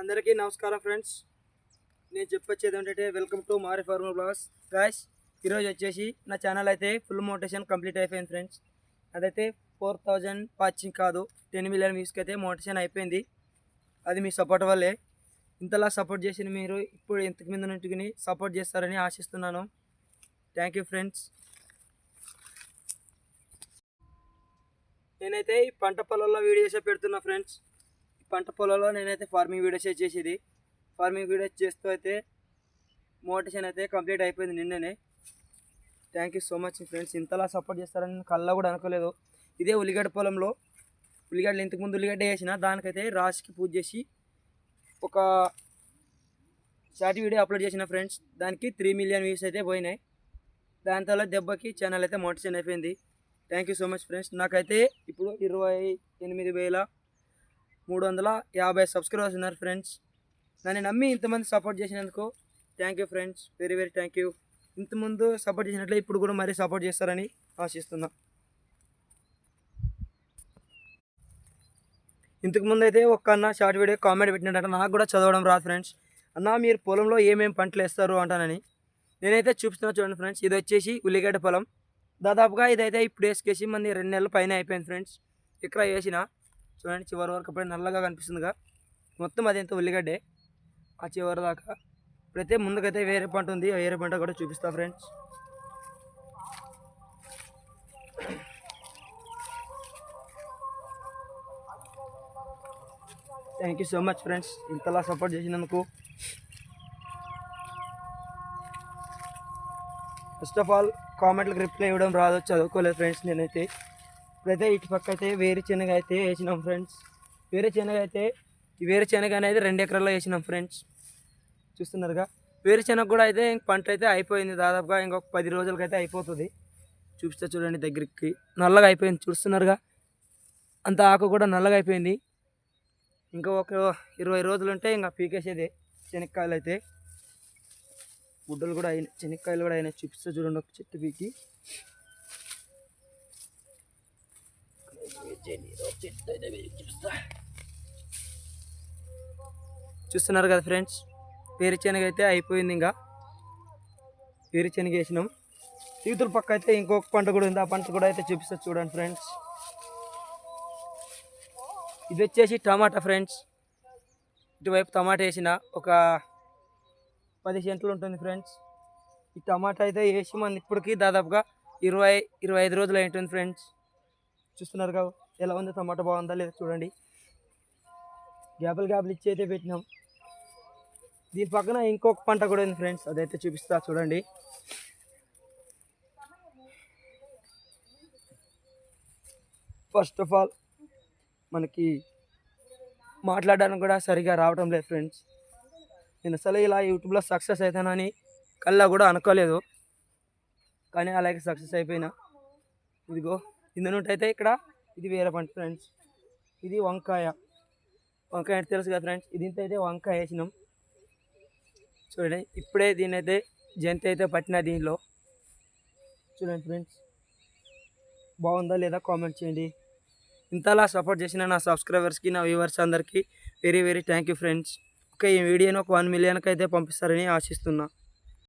అందరికీ నమస్కారం ఫ్రెండ్స్. నేను చెప్పొచ్చేది ఏంటంటే వెల్కమ్ టు మారి ఫార్మల్ బ్లాగ్స్ గాయస్ ఈరోజు వచ్చేసి నా ఛానల్ అయితే ఫుల్ మోటేషన్ కంప్లీట్ అయిపోయింది ఫ్రెండ్స్. అదైతే ఫోర్ థౌజండ్ వాచింగ్ కాదు టెన్ మిలియన్ వ్యూస్కి అయితే మోటేషన్ అయిపోయింది. అది మీ సపోర్ట్ వల్లే. ఇంతలా సపోర్ట్ చేసిన మీరు ఇప్పుడు ఇంతకు ముందు నుండి సపోర్ట్ చేస్తారని ఆశిస్తున్నాను. థ్యాంక్ యూ ఫ్రెండ్స్ నేనైతే ఈ పంట పొలాల్లో వీడియోసే పెడుతున్నా ఫ్రెండ్స్. పంట పొలంలో నేనైతే ఫార్మింగ్ వీడియోస్ చేసేది. ఫార్మింగ్ వీడియోస్ చేస్తూ అయితే మోటివేషన్ అయితే కంప్లీట్ అయిపోయింది నిన్ననే. Thank you so much friends ఇంతలా సపోర్ట్ చేస్తారని కళ్ళ కల్లా కూడా అనుకోలేదు. ఇదే ఉల్లిగడ్డ పొలంలో ఉల్లిగడ్డలు ఇంతకుముందు ఉల్లిగడ్డ వేసిన దానికైతే రాశికి పూజ చేసి ఒక షార్ట్ వీడియో అప్లోడ్ చేసిన ఫ్రెండ్స్ దానికి త్రీ మిలియన్ వ్యూస్ అయితే పోయినాయి. దాని తర్వాత దెబ్బకి ఛానల్ అయితే మోటివేషన్ అయిపోయింది. Thank you so much friends నాకైతే ఇప్పుడు ఇరవై ఎనిమిది వేల మూడు వందల యాభై సబ్స్క్రైబర్స్ ఉన్నారు ఫ్రెండ్స్ నన్ను నమ్మి ఇంతమంది సపోర్ట్ చేసినందుకు thank you friends very very thank you ఇంతకుముందు సపోర్ట్ చేసినట్లే ఇప్పుడు కూడా మరీ సపోర్ట్ చేస్తారని ఆశిస్తున్నా. ఇంతకుముందు అయితే ఒక్క అన్న షార్ట్ వీడియో కామెంట్ పెట్టినట్ట నాకు కూడా చదవడం రాదు ఫ్రెండ్స్ అన్న మీరు పొలంలో ఏమేమి పంటలు వేస్తారు అంటానని. నేనైతే చూపిస్తున్నా చూడండి ఫ్రెండ్స్ ఇది వచ్చేసి ఉల్లిగడ్డ పొలం. దాదాపుగా ఇదైతే ఇప్పుడు వేసుకేసి మంది రెండు నెలల పైన అయిపోయింది ఫ్రెండ్స్ ఇక్కడ వేసిన. చూడండి చివరి వరకు అప్పుడే నల్లగా కనిపిస్తుందిగా. మొత్తం అది ఉల్లిగడ్డే. ఆ చివరి దాకా. ఇప్పుడైతే ముందుకైతే వేరే పంట ఉంది. ఆ వేరే పంట కూడా చూపిస్తా friends. Thank you so much friends ఇంతలా సపోర్ట్ చేసినందుకు. ఫస్ట్ ఆఫ్ ఆల్ కామెంట్లకు రిప్లై ఇవ్వడం రాదు. చదువుకోలేదు ఫ్రెండ్స్ నేనైతే. ఇప్పుడైతే ఇటు పక్క అయితే వేరే శనగ అయితే వేసినాం ఫ్రెండ్స్. వేరే శనగ అయితే ఈ వేరే శనగ అనేది రెండు ఎకరాల్లో వేసినాం ఫ్రెండ్స్. చూస్తున్నారుగా? వేరే శనగ కూడా అయితే ఇంక పంట అయితే అయిపోయింది. దాదాపుగా ఇంకొక పది రోజులకైతే అయిపోతుంది. చూపిస్తా చూడండి దగ్గరికి. నల్లగా అయిపోయింది. చూస్తున్నారుగా? అంత ఆకు కూడా నల్లగా అయిపోయింది. ఇంకా ఒక ఇరవై రోజులు ఉంటే ఇంకా పీకేసేదే శనక్కాయలు అయితే. గుడ్డలు కూడా అయినాయి శనక్కాయలు కూడా అయినాయి. చూపిస్తా చూడండి ఒక చెట్టు పీకి. చూస్తున్నారు కదా ఫ్రెండ్స్ పేరుచెనగ అయితే అయిపోయింది ఇంకా. పేరుచెనగ వేసినాం తీతుల పక్క అయితే ఇంకొక పంట కూడా ఉంది ఆ పంట కూడా అయితే చూపిస్తా చూడండి ఫ్రెండ్స్. ఇది వచ్చేసి టమాటా ఫ్రెండ్స్. ఇటువైపు టమాటా వేసిన ఒక పది సెంట్లు ఉంటుంది ఫ్రెండ్స్. ఈ టమాటా అయితే వేసి మన ఇప్పటికి దాదాపుగా ఇరవై ఇరవై ఐదు రోజులు అయి ఉంటుంది ఫ్రెండ్స్. చూస్తున్నారు కదా? ఎలా ఉంది టమాటా బాగుందా లేదా చూడండి. గ్యాపులు గ్యాపులు ఇచ్చి అయితే పెట్టినాం. దీని పక్కన ఇంకొక పంట కూడా ఉంది ఫ్రెండ్స్ అదైతే చూపిస్తా చూడండి. ఫస్ట్ ఆఫ్ ఆల్ మనకి మాట్లాడడానికి కూడా సరిగా రావటం లేదు ఫ్రెండ్స్. నేను అసలు ఇలా యూట్యూబ్లో సక్సెస్ అవుతానని కల్లా కూడా అనుకోలేదు. కానీ అలాగే సక్సెస్ అయిపోయినా. ఇదిగో ఇందు అయితే ఇక్కడ ఇది వేరే పంట ఫ్రెండ్స్. ఇది వంకాయ. వంకాయ అంటే తెలుసు కదా ఫ్రెండ్స్. దీంతో అయితే వంకాయ వేసినాం. చూడండి ఇప్పుడే దీని అయితే జంతి అయితే పట్టిన దీనిలో. చూడండి ఫ్రెండ్స్. బాగుందా లేదా కామెంట్ చేయండి. ఇంతలా సపోర్ట్ చేసిన నా సబ్స్క్రైబర్స్కి నా వ్యూవర్స్ అందరికీ very very thank you friends. Okay ఈ వీడియోని ఒక వన్ మిలియన్కి అయితే పంపిస్తారని ఆశిస్తున్నా.